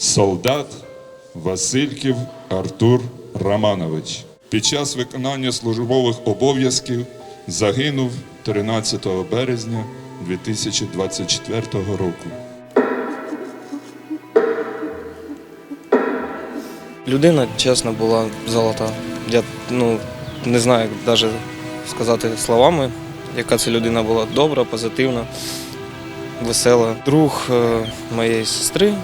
солдат Васильків Артур Романович. Під час виконання службових обов'язків загинув 13 березня 2024 року. Людина, чесно, була золота. Я ну, не знаю, як навіть сказати словами, яка це людина була добра, позитивна, весела. Друг е, моєї сестри,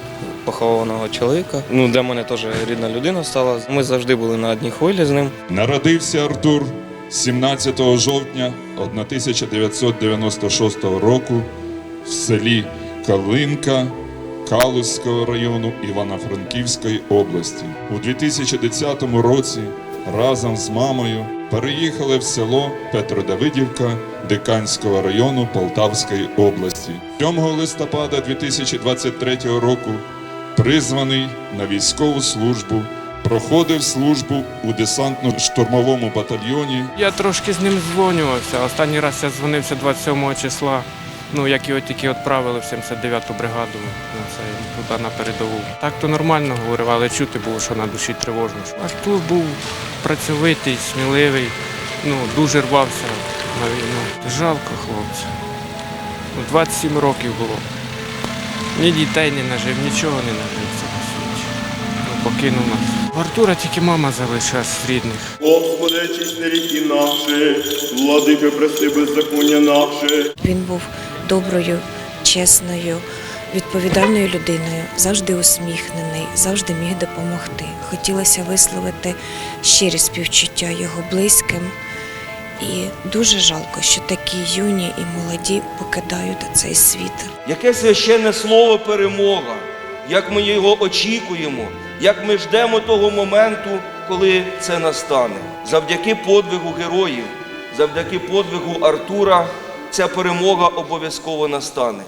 похованого чоловіка. Ну, для мене теж рідна людина стала. Ми завжди були на одній хвилі з ним. Народився Артур 17 жовтня 1996 року в селі Калинка Калузького району Івано-Франківської області. У 2010 році разом з мамою переїхали в село Петродавидівка Диканського району Полтавської області. 7 листопада 2023 року призваний на військову службу, проходив службу у десантно-штурмовому батальйоні Я трошки з ним дзвонювався. Останній раз я дзвонився 27 числа. Ну, як його тільки відправили в 79-ту бригаду, ну, це туди на передову. Так то нормально говорив, але чути було, що на душі тривожно. Артур був працьовитий, сміливий, ну, дуже рвався на війну. Жалко хлопця. Ну, 27 років було. Ні дітей не нажив, нічого не нажив в цьому. Ну, покинув нас. В Артура тільки мама залишилась з рідних. Господи, очисти ріки наші, владико, прости беззаконня наше. Він був доброю, чесною, відповідальною людиною, завжди усміхнений, завжди міг допомогти. Хотілося висловити щирі співчуття його близьким. І дуже жалко, що такі юні і молоді покидають цей світ. Яке священне слово перемога, як ми його очікуємо, як ми ждемо того моменту, коли це настане. Завдяки подвигу героїв, завдяки подвигу Артура, ця перемога обов'язково настане.